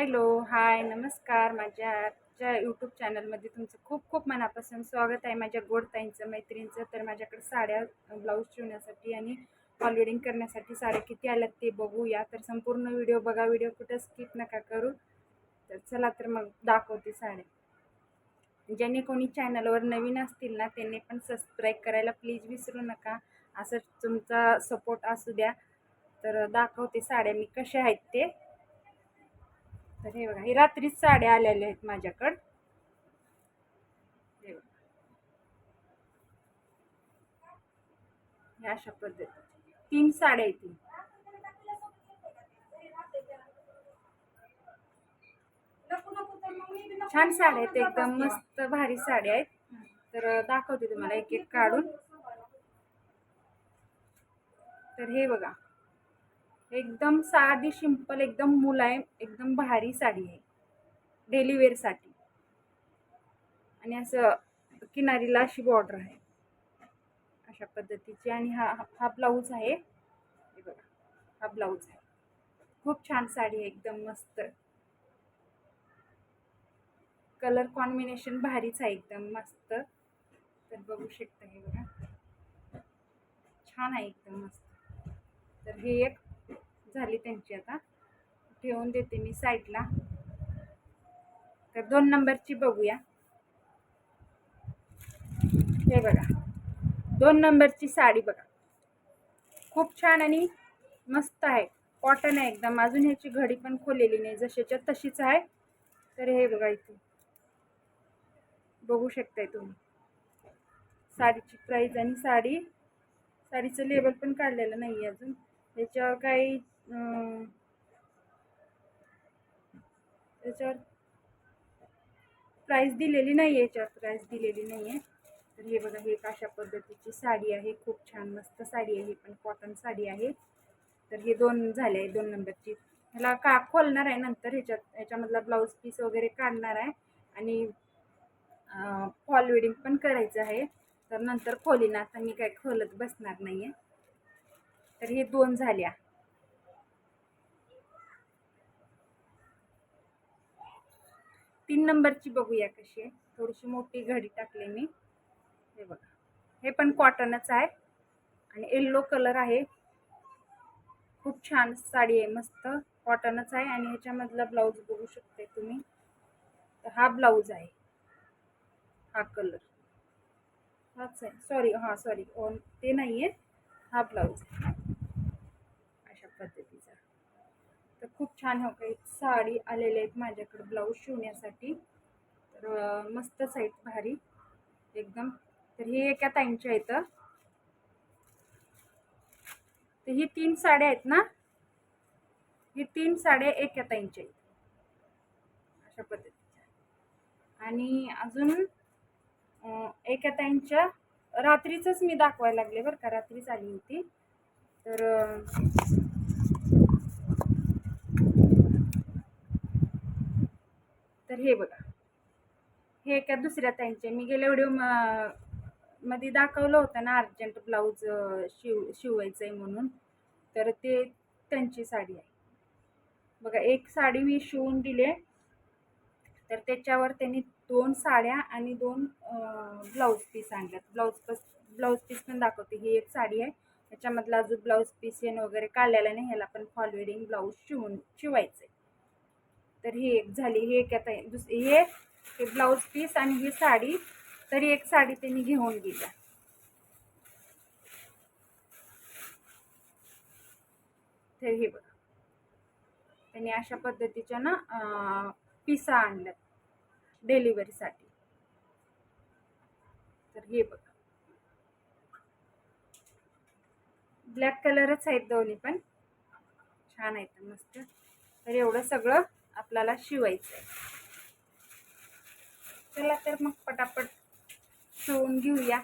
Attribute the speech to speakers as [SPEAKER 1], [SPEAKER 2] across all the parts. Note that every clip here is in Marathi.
[SPEAKER 1] हॅलो हाय नमस्कार माझ्या यूट्यूब चॅनलमध्ये तुमचं खूप खूप मनापासून स्वागत आहे. माझ्या गोड ताईंचं मैत्रिणींचं तर माझ्याकडे साड्या ब्लाऊज शिवण्यासाठी आणि ऑलवेडिंग करण्यासाठी साड्या किती आल्यात ते बघूया. तर संपूर्ण व्हिडिओ बघा व्हिडिओ कुठं स्किप नका करू. तर चला तर मग दाखवते साड्या. ज्याने कोणी चॅनलवर नवीन असतील ना त्यांनी पण सबस्क्राईब करायला प्लीज विसरू नका. असं तुमचा सपोर्ट असू द्या. तर दाखवते साड्या मी कशा आहेत ते. तर हे बघा हे रात्रीच साड्या आलेल्या आहेत माझ्याकडं. हे बघा. अशा पद्धती तीन साड्या आहेत छान साड्या आहेत एकदम मस्त भारी साड्या आहेत. तर दाखवते तुम्हाला एक एक काढून. तर हे बघा. एकदम साधी सिंपल एकदम मुलायम एकदम भारी साडी आहे. डेली वेअरसाठी आणि असं किनारीला अशी बॉर्डर आहे. अशा पद्धतीची. आणि हा हा ब्लाऊज आहे. हे बघा. हा ब्लाऊज आहे. खूप छान साडी आहे. एकदम मस्त. कलर कॉम्बिनेशन भारीच आहे. एकदम मस्त. तर बघू शकता हे बघा. छान आहे. एकदम मस्त. तर हे एक झाली त्यांची आता. ठेवून देते मी साईडला. तर दोन नंबरची बघूया. हे बघा. दोन नंबरची साडी बघा. खूप छान आणि मस्त आहे. कॉटन आहे एकदम. अजून ह्याची घडी पण खोलेली नाही. जशाच्या तशीच आहे. तर हे बघा इथे. बघू शकताय तुम्ही. साडीची प्राईज आणि साडी. साडीचं लेबल पण काढलेलं नाही आहे अजून. त्याच्यावर काही त्याच्यावर प्राईस दिलेली नाही आहे याच्यावर प्राईस दिलेली नाही आहे तर हे बघा हे एक अशा पद्धतीची साडी आहे. खूप छान मस्त साडी आहे. पण कॉटन साडी आहे. तर हे दोन झाले आहे दोन नंबरची ह्याला का खोलणार आहे नंतर? ह्याच्यात ह्याच्यामधला ब्लाऊज पीस वगैरे काढणार आहे. आणि फॉल वेडिंग पण करायचं आहे. तर नंतर खोलीन आता मी काय खोलत बसणार नाही आहे तर हे दोन झाल्या. तीन नंबरची बघूया कशी आहे. थोडीशी मोठी घडी टाकली मी. हे बघा. हे पण कॉटनच आहे. आणि येल्लो कलर आहे. खूप छान साडी आहे. मस्त कॉटनच आहे. आणि ह्याच्यामधला ब्लाऊज बघू शकते तुम्ही. तर हा ब्लाऊज आहे. हा कलर हाच आहे. सॉरी हां सॉरी ते नाही आहे हा ब्लाऊज अशा पद्धतीने. खूप छान हो काही साडी आलेले आहेत माझ्याकडे ब्लाऊज शिवण्यासाठी. तर मस्तच आहेत भारी एकदम. तर ही एका ताईंच्या आहेत तर ही तीन साड्या आहेत ना? ही तीन साड्या एका ताईंच्या आहेत. अशा पद्धतीच्या. आणि अजून एका ताईंच्या रात्रीचंच मी दाखवायला लागले बरं का रात्रीच आली होती. तर तर हे बघा. हे एका दुसऱ्या ताईंचे. मी गेल्या व्हिडिओमध्ये दाखवलं होतं ना अर्जंट ब्लाऊज शिव शिवायचं आहे म्हणून. तर ते त्यांची साडी आहे. बघा एक साडी मी शिवून दिले तर त्याच्यावर त्यांनी दोन साड्या आणि दोन ब्लाऊज पीस आणल्यात. ब्लाऊज पीस ब्लाऊज पीस पण दाखवते. ही एक साडी आहे. त्याच्यामधला अजून ब्लाऊज पीस येणं वगैरे काढलेला नाही. ह्याला पण फॉल वेडिंग ब्लाऊज शिवून शिवायचं आहे तर ही एक झाली ही एक आता दुस हे हे ब्लाऊज पीस आणि ही साडी तरी एक साडी त्यांनी घेऊन दिल्या तर हे बघा. त्यांनी अशा पद्धतीच्या ना पिसा आणल्यात डिलिव्हरीसाठी तर हे बघा. ब्लॅक कलरच आहेत दोन्ही पण. छान आहेत मस्त. तर एवढं सगळं आपल्याला शिवायचं आहे चला तर मग पटापट शिवून घेऊया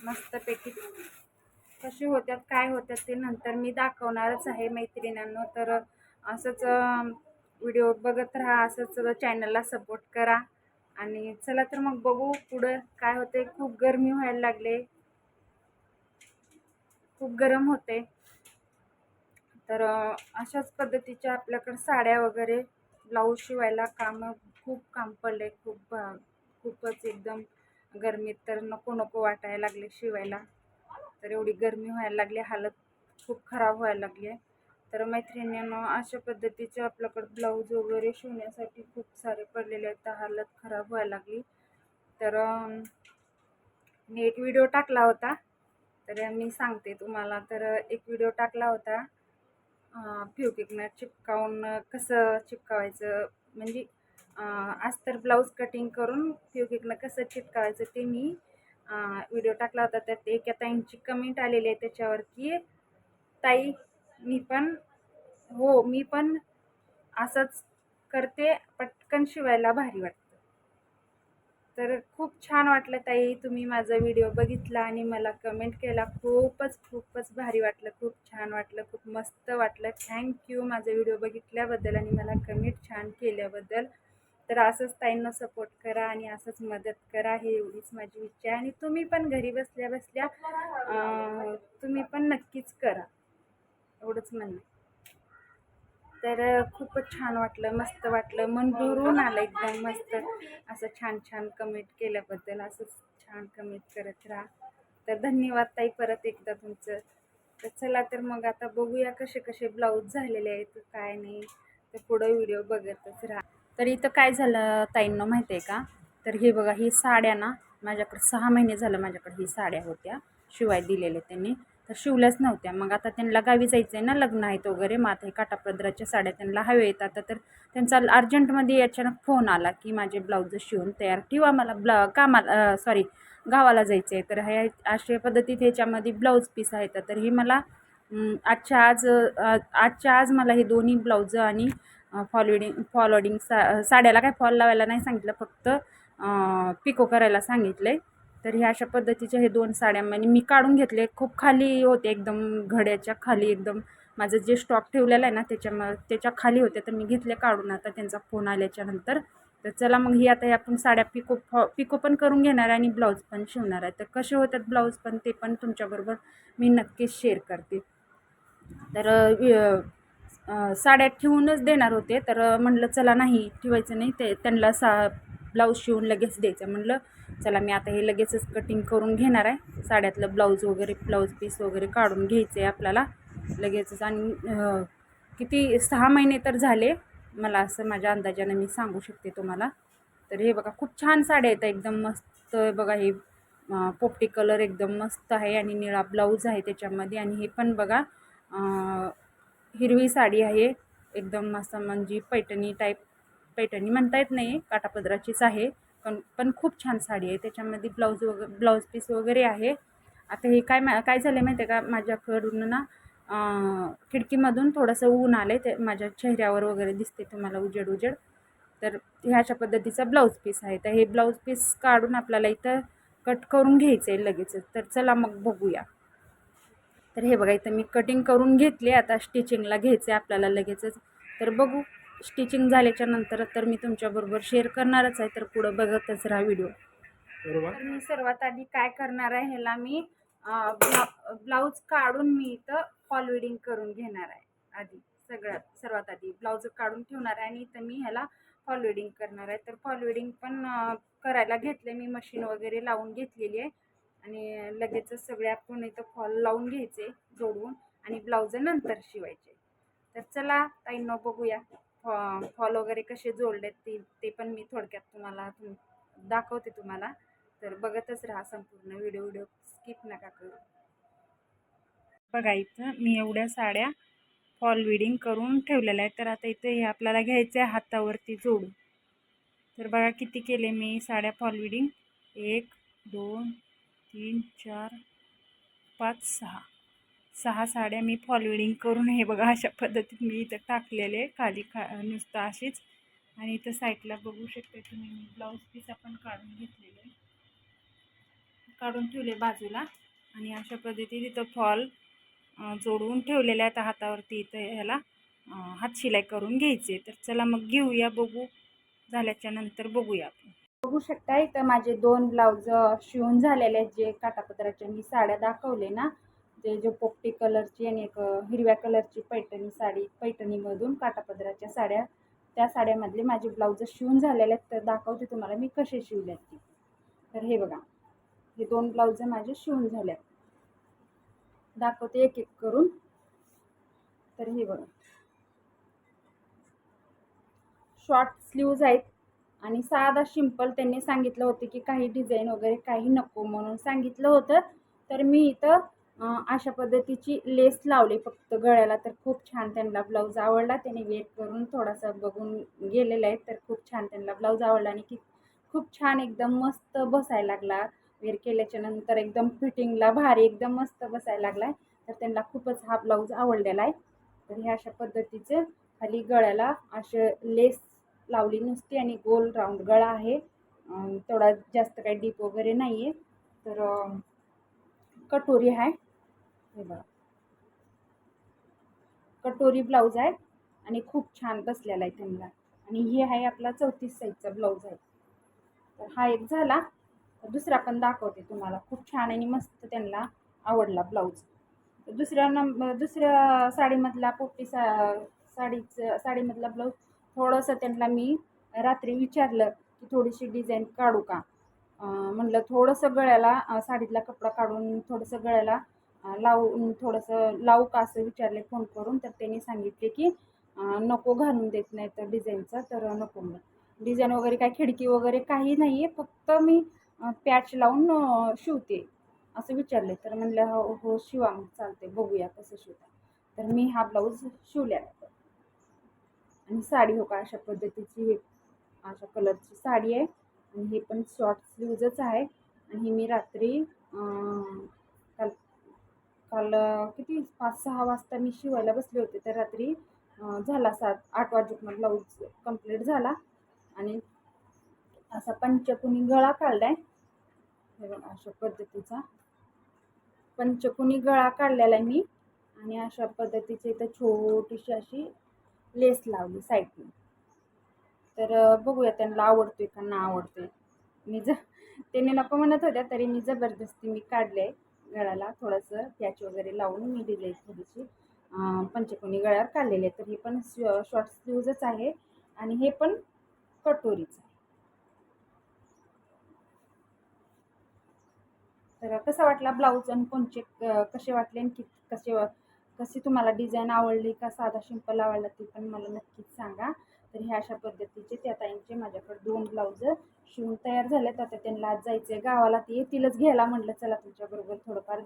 [SPEAKER 1] मस्तपैकी. कसे होत्यात काय होतात ते नंतर मी दाखवणारच आहे मैत्रिणींनो. तर असंच व्हिडिओ बघत राहा असंच चॅनलला सपोर्ट करा. आणि चला तर मग बघू पुढं काय होते खूप गरमी व्हायला लागले. खूप गरम होते तर अशाच पद्धतीच्या आपल्याकडं साड्या वगैरे ब्लाऊज शिवायला काम खूप काम पडले. खूप भा- खूपच एकदम गरमीत तर नको नको वाटायला लागले शिवायला. तर एवढी गरमी व्हायला लागली हालत खूप खराब व्हायला लागली आहे. तर मैत्रिणीनं अशा पद्धतीचे आपल्याकडे ब्लाऊज वगैरे शिवण्यासाठी खूप सारे पडलेले आहेत. तर हालत खराब व्हायला लागली. तर मी एक व्हिडिओ टाकला होता. तर मी सांगते तुम्हाला. तर एक व्हिडिओ टाकला होता. फ्युकिकनं चिपकावून कसं चिपकावायचं? म्हणजे आज अस्तर ब्लाऊज कटिंग करून फ्युकिकनं कसं चिपकावायचं ते मी व्हिडिओ टाकला होता. तर ते एका ताईंची कमेंट आलेली आहे त्याच्यावर की ताई मी पण हो मी पण असंच करते. पटकन शिवायला भारी वाटतं. तर खूप छान वाटलं ताई तुम्ही माझा व्हिडिओ बघितला आणि मला कमेंट केला. खूपच खूपच भारी वाटलं खूप छान वाटलं खूप मस्त वाटलं. थँक्यू माझा व्हिडिओ बघितल्याबद्दल आणि मला कमेंट छान केल्याबद्दल. तर असंच ताईंना सपोर्ट करा आणि असंच मदत करा हे एवढीच माझी इच्छा आहे. आणि तुम्ही पण घरी बसल्या बसल्या तुम्ही पण नक्कीच करा. एवढंच म्हणणं तर खूपच छान वाटलं मस्त वाटलं. मन भरून आलं एकदम मस्त. असं छान छान कमेंट केल्याबद्दल असंच छान कमेंट करत राहा. तर धन्यवाद ताई परत एकदा तुमचं. तर चला तर मग आता बघूया कसे कसे ब्लाऊज झालेले आहेत काय नाही. तर पुढं व्हिडिओ बघतच राहा. तर इथं काय झालं ताईंना माहिती आहे का? तर हे बघा ही साड्या ना माझ्याकडे सहा महिने झालं माझ्याकडे ही साड्या होत्या. शिवाय दिलेल्या त्यांनी. तर शिवल्याच नव्हत्या. मग आता त्यांना गावी जायचं आहे ना लग्न आहेत वगैरे मात हे काटापदराच्या साड्या त्यांना हवे आहेत आता तर त्यांचा अर्जंटमध्ये अचानक फोन आला की माझे ब्लाऊज शिवून तयार ठेवा मला ब्ला कामाला सॉरी गावाला जायचं आहे तर हे अशा पद्धतीत ह्याच्यामध्ये ब्लाऊज पीस आहेत. तर हे मला आजच्या आज आजच्या आज मला हे दोन्ही ब्लाऊज आणि फॉलोडिंग फॉलोडिंग सा साड्याला काय फॉल लावायला नाही सांगितलं फक्त पिको करायला सांगितलं आहे तर ह्या अशा पद्धतीच्या हे दोन साड्या म्हणजे मी काढून घेतले. खूप खाली होते एकदम घड्याच्या खाली एकदम. माझं जे स्टॉक ठेवलेला आहे ना त्याच्या त्याच्याखाली होते तर मी घेतले काढून. आता त्यांचा फोन आल्याच्यानंतर तर चला मग ही आता हे आपण साड्या पिको फॉ पिको पण करून घेणार आहे आणि ब्लाऊज पण शिवणार आहे. तर कसे होतात ब्लाऊज पण ते पण तुमच्याबरोबर मी नक्कीच शेअर करते. तर साड्या ठेवूनच देणार होते. तर म्हणलं चला नाही ठेवायचं नाही. ते त्यांना सा ब्लाऊज शिवून लगेच द्यायचं. म्हणलं चला मी आता हे लगेचच कटिंग करून घेणार आहे. साड्यातलं ब्लाऊज वगैरे ब्लाऊज पीस वगैरे काढून घ्यायचं आहे आपल्याला. लगेचच आणि किती सहा महिने तर झाले. मला असं माझ्या अंदाजानं मी सांगू शकते तुम्हाला. तर हे बघा खूप छान साड्या आहेत. एकदम मस्त बघा हे. पोपटी कलर एकदम मस्त आहे आणि निळा ब्लाऊज आहे त्याच्यामध्ये. आणि हे पण बघा हिरवी साडी आहे. एकदम मस्त म्हणजे पैठणी टाईप पैठणी म्हणता येत नाही. काटापदराचीच आहे. पण पण खूप छान साडी आहे. त्याच्यामध्ये ब्लाऊज वगैरे ब्लाऊज पीस वगैरे आहे. आता हे काय मा काय झालं माहिती आहे का? माझ्याकडून ना खिडकीमधून थोडंसं ऊन आलं आहे ते माझ्या चेहऱ्यावर वगैरे दिसते तुम्हाला उजेड उजेड. तर ह्या अशा पद्धतीचा ब्लाऊज पीस आहे. तर हे ब्लाऊज पीस काढून आपल्याला इथं कट करून घ्यायचं आहे लगेचच. तर चला मग बघूया. तर हे बघा इथं मी कटिंग करून घेतली. आता स्टिचिंगला घ्यायचं आहे आपल्याला लगेचच. तर बघू. स्टिचिंग झाल्याच्यानंतर तर मी तुमच्याबरोबर शेअर करणारच आहे. तर पुढं बघतच राहा व्हिडिओ
[SPEAKER 2] बरोबर.
[SPEAKER 1] तर मी सर्वात आधी काय करणार आहे ह्याला मी ब्ला ब्लाऊज काढून मी इथं फॉल विडिंग करून घेणार आहे. आधी सगळ्यात सर्वात आधी ब्लाऊज काढून ठेवणार आहे आणि इथं मी ह्याला फॉल विडिंग करणार आहे. तर फॉल विडिंग पण करायला घेतले मी. मशीन वगैरे लावून घेतलेली आहे. आणि लगेचच सगळे आपण इथं फॉल लावून घ्यायचे जोडवून आणि ब्लाऊज नंतर शिवायचे. तर चला ताईंनो बघूया. फॉ फॉल वगैरे कसे जोडलेत ते ते पण मी थोडक्यात तुम्हाला तुम दाखवते तुम्हाला. तर बघतच राहा संपूर्ण व्हिडिओ व्हिडिओ स्किप नका करू. बघा इथं मी एवढ्या साड्या फॉल विडिंग करून ठेवलेल्या आहेत. तर आता इथं हे आपल्याला घ्यायचं आहे हातावरती जोडून. तर बघा किती केले मी साड्या फॉल विडिंग. एक दोन तीन चार पाच सहा. सहा साड्या मी फॉल करून हे बघा अशा पद्धतीत मी इथं टाकलेले खाली खा नुसतं अशीच. आणि इथं साईडला बघू शकते तुम्ही मी ब्लाऊज पीस आपण काढून घेतलेले काढून ठेवले बाजूला. आणि अशा पद्धतीत इथं फॉल जोडवून ठेवलेल्या आहेत हातावरती इथं ह्याला. हात शिलाई करून घ्यायचे. तर चला मग घेऊया बघू. झाल्याच्यानंतर बघूया आपण. बघू शकता इथं माझे दोन ब्लाऊज शिवून झालेले आहेत. जे काटापत्राच्या मी साड्या दाखवले ना जे जो पोपटी कलरची आणि एक हिरव्या कलरची पैठणी साडी पैठणीमधून काटापदराच्या साड्या त्या साड्यामधले माझे ब्लाऊज शिवून झालेले आहेत. तर दाखवते तुम्हाला मी कसे शिवले आहेत तर हे बघा हे दोन ब्लाऊज माझे शिवून झाले आहेत. दाखवते एक एक करून. तर हे बघा. शॉर्ट स्लीव्ज आहेत आणि साधा सिंपल त्यांनी सांगितलं होतं की काही डिझाईन वगैरे काही नको म्हणून सांगितलं होतं. तर मी इथं अशा पद्धतीची लेस लावली फक्त गळ्याला. तर खूप छान त्यांना ब्लाऊज आवडला. त्याने वेट करून थोडासा बघून गेलेला आहे. तर खूप छान त्यांना ब्लाऊज आवडला आणि की खूप छान एकदम मस्त बसायला लागला. वेअर केल्याच्यानंतर एकदम फिटिंगला भारी एकदम मस्त बसायला लागला तर त्यांना खूपच हा ब्लाऊज आवडलेला आहे. तर हे अशा पद्धतीचे खाली गळ्याला असे लेस लावली नुसती आणि गोल राऊंड गळा आहे. थोडा तेवढा जास्त काही डीप वगैरे नाही आहे तर कटोरी आहे. हे बघा. कटोरी ब्लाऊज आहे आणि खूप छान बसलेला आहे त्यांना. आणि हे आहे आपला चौतीस साईजचा ब्लाऊज आहे. तर हा एक झाला. दुसरा पण दाखवते तुम्हाला. खूप छान आणि मस्त त्यांना आवडला ब्लाऊज. दुसऱ्या नंबर दुसऱ्या साडीमधला पोपटी सा साडीचं साडीमधला ब्लाऊज थोडंसं त्यांना मी रात्री विचारलं की थोडीशी डिझाईन काढू का? म्हटलं थोडंसं गळ्याला साडीतला कपडा काढून थोडंसं गळ्याला लावून थोडंसं लावू का असं विचारले फोन करून तर त्यांनी सांगितले की नको घालून देत नाही तर डिझाईनचा तर नको मग डिझाईन वगैरे काय खिडकी वगैरे काही नाही आहे फक्त मी पॅच लावून शिवते असं विचारले. तर म्हणलं हो हो शिवा मग चालते बघूया कसं शिवता तर मी हा ब्लाऊज शिवल्या आणि साडी हो का अशा पद्धतीची हे अशा कलरची साडी आहे. आणि हे पण शॉर्ट स्लीवजच आहे. आणि ही मी रात्री काल काल किती? पाच सहा वाजता मी शिवायला बसले होते. तर रात्री झाला सात आठ वाजेपर्यंत ब्लाऊज कंप्लीट झाला. आणि असा पंचकुनी गळा काढलाय. अशा पद्धतीचा. पंचकुनी गळा काढलेला आहे मी. आणि अशा पद्धतीची इथं छोटीशी अशी लेस लावली साईडने. तर बघूया त्यांना आवडतोय का ना आवडतोय. मी ज त्यांनी नको म्हणत होत्या तरी मी जबरदस्ती मी काढले. गळ्याला थोडंसं पॅच वगैरे लावून मी दिले थोडीशी पंचकोनी गळ्यावर काढलेली आहे तर ही पण शॉर्ट स्लीवजच आहे आणि हे पण कटोरीच आहे. तर कसा वाटला ब्लाऊज आणि कोणचे कसे वाटले आणि कसे कशी तुम्हाला डिझाईन आवडली का साधा सिंपल आवडला ते पण मला नक्कीच सांगा. तर ह्या अशा पद्धतीचे त्या ताईंचे माझ्याकडे दोन ब्लाऊज शिवून तयार झालेत. आता त्यांना आज जायचं आहे गावाला ते येतीलच घ्यायला म्हटलं चला तुमच्याबरोबर थोडंफार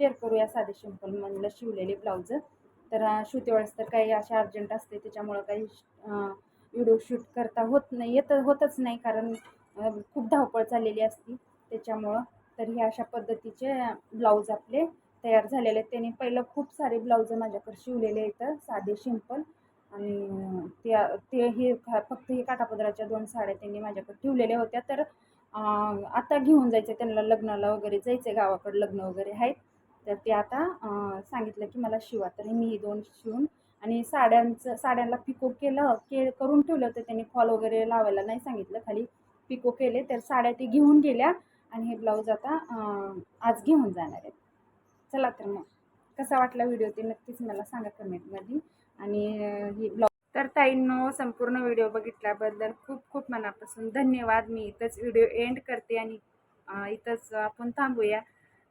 [SPEAKER 1] शेअर करूया साधे सिंपल म्हणलं शिवलेले ब्लाऊज तर अं, शिवते वेळेस तर काही अशा अर्जंट असते त्याच्यामुळं काही व्हिडिओ शूट करता होत नाही येत होतच नाही कारण खूप धावपळ चाललेली असती. त्याच्यामुळं तर हे अशा पद्धतीचे ब्लाऊज आपले तयार झालेले आहेत. त्याने पहिलं खूप सारे ब्लाऊज माझ्याकडे शिवलेले आहेत साधे सिंपल आणि ते ते हे फक्त हे काठापदराच्या दोन साड्या त्यांनी माझ्याकडे ठेवलेल्या होत्या. तर आता घेऊन जायचं त्यांना लग्नाला वगैरे जायचं गावाकडे लग्न वगैरे आहेत. तर ते आता सांगितलं की मला शिवा. तर मी ही दोन शिवून आणि साड्यांचं साड्यांना पिको केलं के करून ठेवलं होतं त्यांनी फॉल वगैरे लावायला नाही सांगितलं. खाली पिको केले तर साड्या ते घेऊन गेल्या आणि हे ब्लाऊज आता आज घेऊन जाणार आहेत. चला तर मग. कसा वाटला व्हिडिओ ते नक्कीच मला सांगा कमेंटमध्ये आणि ही ब्लॉग तर ताईंनो संपूर्ण व्हिडिओ बघितल्याबद्दल खूप खूप मनापासून धन्यवाद. मी इथंच व्हिडिओ एंड करते आणि इथंच आपण थांबूया.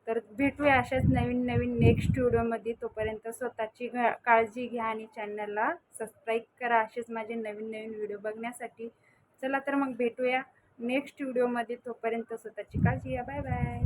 [SPEAKER 1] तर भेटूया अशाच नवीन नवीन नेक्स्ट व्हिडिओमध्ये. तोपर्यंत स्वतःची घ काळजी घ्या आणि चॅनलला सबस्क्राईब करा असेच माझे नवीन नवीन व्हिडिओ बघण्यासाठी. चला तर मग भेटूया नेक्स्ट व्हिडिओमध्ये. तोपर्यंत स्वतःची काळजी घ्या. Bye bye.